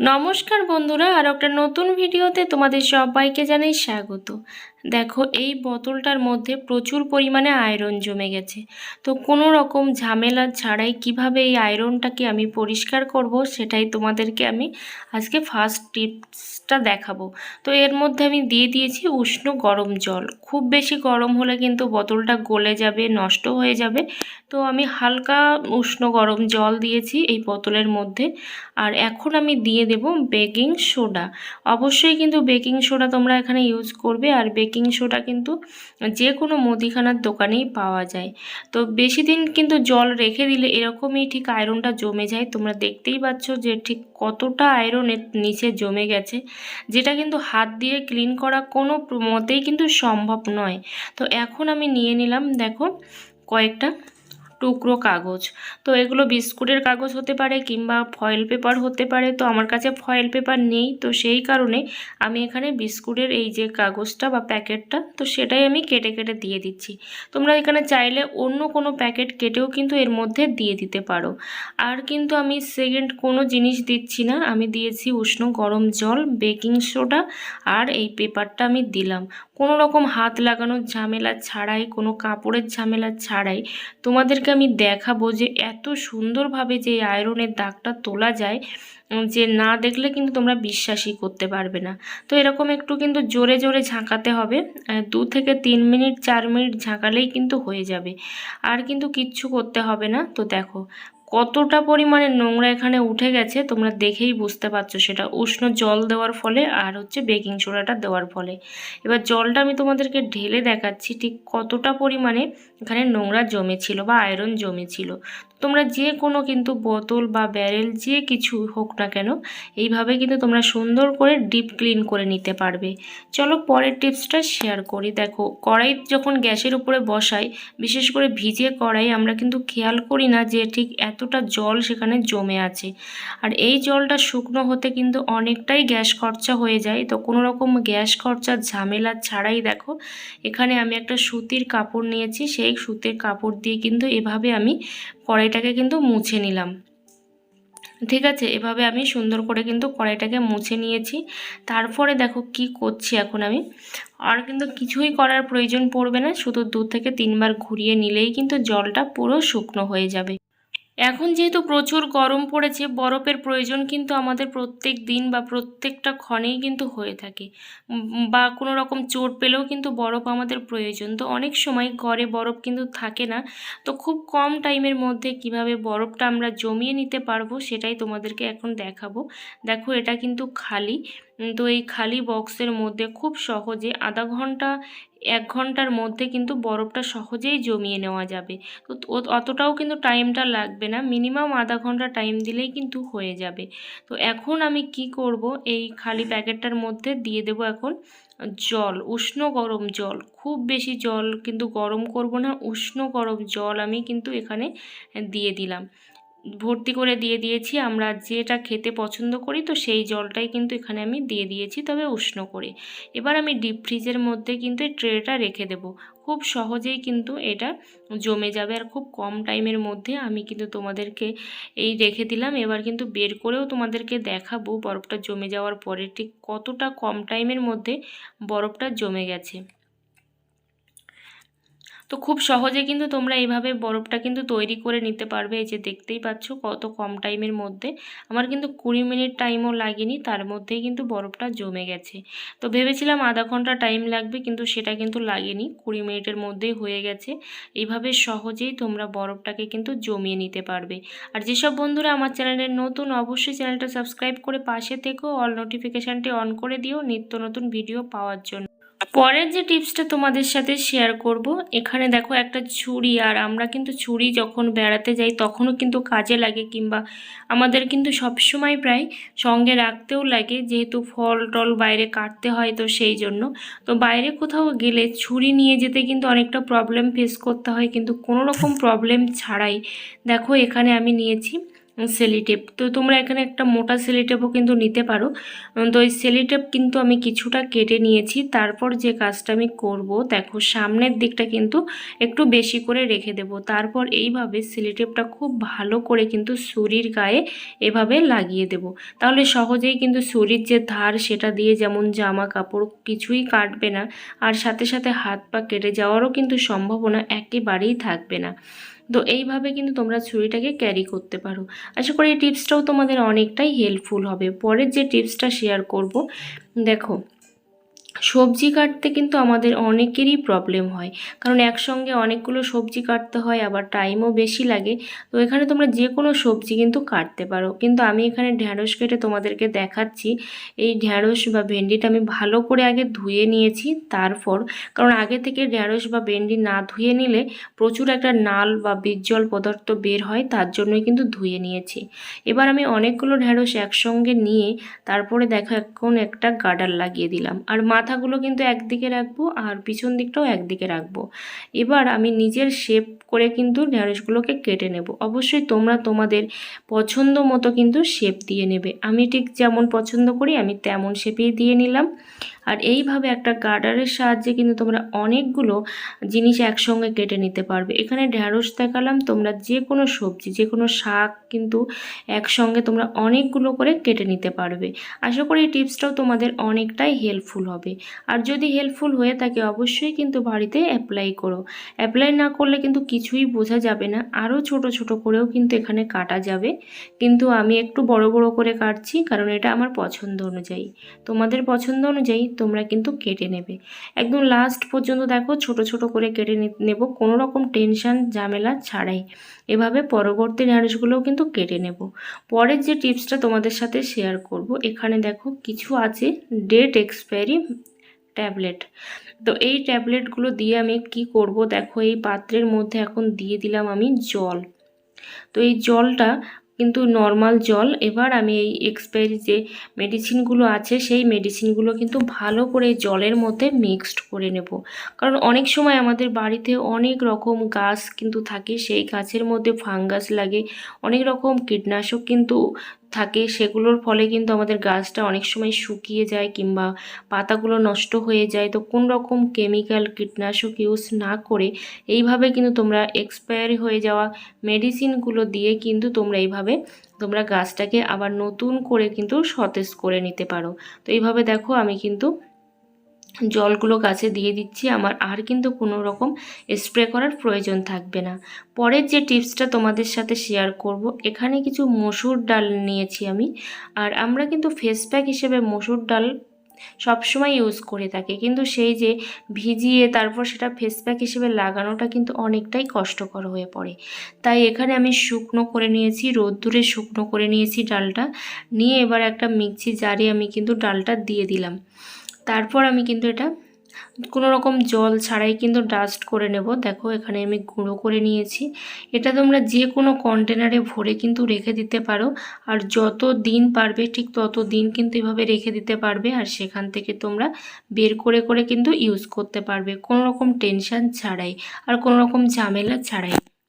নমস্কার বন্ধুরা আর একটা নতুন ভিডিওতে তোমাদের সবাইকে জানাই স্বাগত। দেখো, এই বোতলটার মধ্যে প্রচুর পরিমাণে আয়রন জমে গেছে। তো কোনো রকম ঝামেলা ছাড়াই কীভাবে এই আয়রনটাকে আমি পরিষ্কার করব সেটাই তোমাদেরকে আমি আজকে ফার্স্ট টিপসটা দেখাবো। তো এর মধ্যে আমি দিয়ে দিয়েছি উষ্ণ গরম জল। খুব বেশি গরম হলে কিন্তু বোতলটা গলে যাবে, নষ্ট হয়ে যাবে। তো আমি হালকা উষ্ণ গরম জল দিয়েছি এই বোতলের মধ্যে। আর এখন আমি দিয়ে দেব বেকিং সোডা। অবশ্যই কিন্তু বেকিং সোডা তোমরা এখানে ইউজ করবে, আর বেকিং সোডা কিন্তু যে কোনো মুদিখানার দোকানেই পাওয়া যায়। তো বেশি দিন কিন্তু জল রেখে দিলে এরকমই ঠিক আয়রনটা জমে যায়। তোমরা দেখতেই পাচ্ছ যে ঠিক কতটা আয়রনের নিচে জমে গেছে, যেটা কিন্তু হাত দিয়ে ক্লিন করা কোনো মতেই কিন্তু সম্ভব নয়। তো এখন আমি নিয়ে নিলাম, দেখো কয়েকটা। টুকরো কাগজ। তো এগুলো বিস্কুটের কাগজ হতে পারে কিংবা ফয়েল পেপার হতে পারে। তো আমার কাছে ফয়েল পেপার নেই। তো সেই কারণে আমি এখানে বিস্কুটের এই যে কাগজটা বা প্যাকেটটা, তো সেটাই আমি কেটে কেটে দিয়ে দিচ্ছি। তোমরা এখানে চাইলে অন্য কোনো প্যাকেট কেটেও কিন্তু এর মধ্যে দিয়ে দিতে পারো। আর কিন্তু আমি সেকেন্ড কোনো জিনিস দিচ্ছি না। আমি দিয়েছি উষ্ণ গরম জল বেকিং সোডা আর এই পেপারটা আমি দিলাম। কোনো রকম হাত লাগানোর ঝামেলা ছাড়াই, কোনো কাপড়ের ঝামেলা ছাড়াই তোমাদেরকে আমি দেখাবো যে এত সুন্দরভাবে যে আয়রনের দাগটা তোলা যায় যে না দেখলে কিন্তু তোমরা বিশ্বাসই করতে পারবে না। তো এরকম একটু কিন্তু জোরে জোরে ঝাঁকাতে হবে দু থেকে তিন মিনিট, চার মিনিট ঝাঁকালেই কিন্তু হয়ে যাবে। আর কিন্তু কিচ্ছু করতে হবে না। তো দেখো কতটা পরিমাণে নোংরা এখানে উঠে গেছে তোমরা দেখেই বুঝতে পারছ। সেটা উষ্ণ জল দেওয়ার ফলে আর হচ্ছে বেকিং সোডাটা দেওয়ার ফলে। এবার জলটা আমি তোমাদেরকে ঢেলে দেখাচ্ছি ঠিক কতটা পরিমাণে এখানে নোংরা জমেছিল বা আয়রন জমেছিল। তোমরা যে কোনো কিন্তু বোতল বা ব্যারেল যে কিছু হোক না কেন, এইভাবে কিন্তু তোমরা সুন্দর করে ডিপ ক্লিন করে নিতে পারবে। চলো পরের টিপসটা শেয়ার করি। দেখো, কড়াই যখন গ্যাসের উপরে বসাই, বিশেষ করে ভিজে কড়াই আমরা কিন্তু খেয়াল করি না যে ঠিক এতটা জল সেখানে জমে আছে। আর এই জলটা শুকনো হতে কিন্তু অনেকটাই গ্যাস খরচা হয়ে যায়। তো কোনো রকম গ্যাস খরচার ঝামেলা ছাড়াই দেখো, এখানে আমি একটা সুতির কাপড় নিয়েছি। সেই সুতির কাপড় দিয়ে কিন্তু এভাবে আমি কড়াইটাকে কিন্তু মুছে নিলাম। ঠিক আছে, এভাবে আমি সুন্দর করে কিন্তু কড়াইটাকে মুছে নিয়েছি। তারপরে দেখো কি করছি এখন আমি। আর কিন্তু কিছুই করার প্রয়োজন পড়বে না, শুধু দু থেকে তিনবার ঘুরিয়ে নিলেই কিন্তু জলটা পুরো শুকনো হয়ে যাবে। এখন যেহেতু প্রচুর গরম পড়েছে, বরফের প্রয়োজন কিন্তু আমাদের প্রত্যেক দিন বা প্রত্যেকটা ক্ষণেই কিন্তু হয়ে থাকে। বা কোনো রকম চোট পেলেও কিন্তু বরফ আমাদের প্রয়োজন। তো অনেক সময় ঘরে বরফ কিন্তু থাকে না। তো খুব কম টাইমের মধ্যে কীভাবে বরফটা আমরা জমিয়ে নিতে পারব সেটাই তোমাদেরকে এখন দেখাবো। দেখো এটা কিন্তু খালি। তো এই খালি বক্সের মধ্যে খুব সহজে আধা ঘণ্টা, এক ঘণ্টার মধ্যে কিন্তু বরফটা সহজেই জমিয়ে নেওয়া যাবে। তো অতটাও কিন্তু টাইমটা লাগবে না। মিনিমাম আধা ঘণ্টা টাইম দিলেই কিন্তু হয়ে যাবে। তো এখন আমি কি করব? এই খালি প্যাকেটটার মধ্যে দিয়ে দেব এখন জল, উষ্ণ গরম জল। খুব বেশি জল কিন্তু গরম করব না। উষ্ণ গরম জল আমি কিন্তু এখানে দিয়ে দিলাম। ভর্তি করে দিয়ে দিয়েছি। আমরা যেটা খেতে পছন্দ করি, তো সেই জলটাই কিন্তু এখানে আমি দিয়ে দিয়েছি, তবে উষ্ণ করে। এবার আমি ডিপ ফ্রিজের মধ্যে কিন্তু ট্রেটা রেখে দেব। খুব সহজেই কিন্তু এটা জমে যাবে। আর খুব কম টাইমের মধ্যে আমি কিন্তু তোমাদেরকে এই রেখে দিলাম। এবার কিন্তু বের করেও তোমাদেরকে দেখাবো বরফটা জমে যাওয়ার পরে ঠিক কতটা কম টাইমের মধ্যে বরফটা জমে গেছে। তো খুব সহজে কিন্তু তোমরা এইভাবে বরফটা কিন্তু তৈরি করে নিতে পারবে। এই যে দেখতেই পাচ্ছ কত কম টাইমের মধ্যে। আমার কিন্তু কুড়ি মিনিট টাইমও লাগেনি, তার মধ্যেই কিন্তু বরফটা জমে গেছে। তো ভেবেছিলাম আধা ঘণ্টা টাইম লাগবে, কিন্তু সেটা কিন্তু লাগেনি। কুড়ি মিনিটের মধ্যেই হয়ে গেছে। এইভাবে সহজেই তোমরা বরফটাকে কিন্তু জমিয়ে নিতে পারবে। আর যেসব বন্ধুরা আমার চ্যানেলের নতুন, অবশ্যই চ্যানেলটা সাবস্ক্রাইব করে পাশে থেকেও অল নোটিফিকেশানটি অন করে দিও। নিত্য নতুন ভিডিও পাওয়ার জন্য। পরের যে টিপসটা তোমাদের সাথে শেয়ার করব, এখানে দেখো একটা ছুরি, আর আমরা কিন্তু ছুরি যখন বেড়াতে যাই তখনও কিন্তু কাজে লাগে কিংবা আমাদের কিন্তু সবসময় প্রায় সঙ্গে রাখতেও লাগে, যেহেতু ফল টল বাইরে কাটতে হয় তো সেই জন্য। তো বাইরে কোথাও গেলে ছুরি নিয়ে যেতে কিন্তু অনেকটা প্রবলেম ফেস করতে হয়, কিন্তু কোনো রকম প্রবলেম ছাড়াই। দেখো এখানে আমি নিয়েছি সেলিটেপ তো তোমরা এখানে একটা মোটা সেলিটেপও কিন্তু নিতে পারো। তো ওই সেলিটেপ কিন্তু আমি কিছুটা কেটে নিয়েছি। তারপর যে কাজটা আমি করব, দেখো সামনের দিকটা কিন্তু একটু বেশি করে রেখে দেব। তারপর এইভাবে সেলিটেপটা খুব ভালো করে কিন্তু ছুরির গায়ে এভাবে লাগিয়ে দেব। তাহলে সহজেই কিন্তু ছুরির যে ধার, সেটা দিয়ে যেমন জামা কাপড় কিছুই কাটবে না। আর সাথে সাথে হাত পা কেটে যাওয়ারও কিন্তু সম্ভাবনা একেবারেই থাকবে না। তো এইভাবে কিন্তু তোমরা ছুরিটাকে ক্যারি করতে পারো। আশা করি এই টিপসটাও তোমাদের অনেকটাই হেল্পফুল হবে। পরের যে টিপসটা শেয়ার করব, দেখো সবজি কাটতে কিন্তু আমাদের অনেকেরই প্রবলেম হয়। কারণ একসঙ্গে অনেকগুলো সবজি কাটতে হয়, আবার টাইমও বেশি লাগে। তো এখানে তোমরা যে কোনো সবজি কিন্তু কাটতে পারো। কিন্তু আমি এখানে ঢ্যাঁড়স কেটে তোমাদেরকে দেখাচ্ছি। এই ঢ্যাঁড়স বা ভেন্ডিটা আমি ভালো করে আগে ধুয়ে নিয়েছি, তারপর, কারণ আগে থেকে ঢ্যাঁড়স বা ভেন্ডি না ধুয়ে নিলে প্রচুর একটা নাল বা বীজজল পদার্থ বের হয়, তার জন্যই কিন্তু ধুয়ে নিয়েছি। এবার আমি অনেকগুলো ঢ্যাঁড়স একসঙ্গে নিয়ে, তারপরে দেখো এখন একটা গার্ডার লাগিয়ে দিলাম। আর মাথাগুলো কিন্তু একদিকে রাখব আর পিছন দিকটাও একদিকে রাখব। এবার আমি নিজের শেপ করে কিন্তু ঢ্যাঁড়সগুলোকে কেটে নেব। অবশ্যই তোমরা তোমাদের পছন্দ মতো কিন্তু শেপ দিয়ে নেবে। আমি ঠিক যেমন পছন্দ করি, আমি তেমন শেপেই দিয়ে নিলাম। আর এইভাবে একটা গার্ডারের সাহায্যে কিন্তু তোমরা অনেকগুলো জিনিস একসঙ্গে কেটে নিতে পারবে। এখানে ঢ্যাঁড়স দেখালাম, তোমরা যে কোনো সবজি যে কোনো শাক কিন্তু একসঙ্গে তোমরা অনেকগুলো করে কেটে নিতে পারবে। আশা করি এই টিপসটাও তোমাদের অনেকটাই হেল্পফুল হবে। আর যদি হেল্পফুল হয়ে থাকে, অবশ্যই কিন্তু বাড়িতে অ্যাপ্লাই করো। অ্যাপ্লাই না করলে কিন্তু কিছুই বোঝা যাবে না। আরও ছোট ছোট করেও কিন্তু এখানে কাটা যাবে। কিন্তু আমি একটু বড় বড় করে কাটছি, কারণ এটা আমার পছন্দ অনুযায়ী। তোমাদের পছন্দ অনুযায়ী তোমরা কিন্তু কেটে নেবে। একদম লাস্ট পর্যন্ত দেখো, ছোট ছোট করে কেটে নেব। কোনো রকম টেনশন ঝামেলা ছাড়াই। এভাবে পরবর্তী ঢ্যাঁড়সগুলোও কিন্তু কেটে নেব। পরের যে টিপসটা তোমাদের সাথে শেয়ার করব, এখানে দেখো কিছু আছে ডেট এক্সপায়ারি ট্যাবলেট। তো এই ট্যাবলেটগুলো দিয়ে আমি কি করব? দেখো, এই পাত্রের মধ্যে এখন দিয়ে দিলাম আমি জল। তো এই জলটা কিন্তু নর্মাল জল। এবার আমি এই এক্সপায়ারি যে মেডিসিনগুলো আছে, সেই মেডিসিনগুলো কিন্তু ভালো করে জলের মধ্যে মিক্সড করে নেব। কারণ অনেক সময় আমাদের বাড়িতে অনেক রকম গাছ কিন্তু থাকে, সেই গাছের মধ্যে ফাঙ্গাস লাগে। অনেক রকম কীটনাশক কিন্তু থাকে, সেগুলোর ফলে কিন্তু আমাদের গাছটা অনেক সময় শুকিয়ে যায় কিংবা পাতাগুলো নষ্ট হয়ে যায়। তো কোন রকম কেমিক্যাল কীটনাশক ইউজ না করে এইভাবে কিন্তু তোমরা এক্সপায়ারি হয়ে যাওয়া মেডিসিনগুলো দিয়ে কিন্তু তোমরা এইভাবে তোমরা গাছটাকে আবার নতুন করে কিন্তু সতেজ করে নিতে পারো। তো এইভাবে দেখো আমি কিন্তু জলগুলো গাছে দিয়ে দিচ্ছি। আমার আর কিন্তু কোনো রকম স্প্রে করার প্রয়োজন থাকবে না। পরের যে টিপসটা তোমাদের সাথে শেয়ার করব, এখানে কিছু মসুর ডাল নিয়েছি আমি। আর আমরা কিন্তু ফেস প্যাক হিসেবে মসুর ডাল সবসময় ইউজ করে থাকি। কিন্তু সেই যে ভিজিয়ে তারপর সেটা ফেস প্যাক হিসেবে লাগানোটা কিন্তু অনেকটাই কষ্টকর হয়ে পড়ে। তাই এখানে আমি শুকনো করে নিয়েছি, রোদ্দুরে শুকনো করে নিয়েছি ডালটা। নিয়ে এবার একটা মিক্সি জারে আমি কিন্তু ডালটা দিয়ে দিলাম। তারপর আমি কিন্তু এটা কোনো রকম জল ছাড়াই কিন্তু ডাস্ট করে নেব। দেখো, এখানে আমি গুঁড়ো করে নিয়েছি। এটা তোমরা যে কোনো কন্টেনারে ভরে কিন্তু রেখে দিতে পারো। আর যত দিন পারবে, ঠিক তত দিন কিন্তু এভাবে রেখে দিতে পারবে। আর সেখান থেকে তোমরা বের করে করে কিন্তু ইউজ করতে পারবে। কোনো রকম টেনশন ছাড়াই। আর কোনো রকম ঝামেলা ছাড়াই।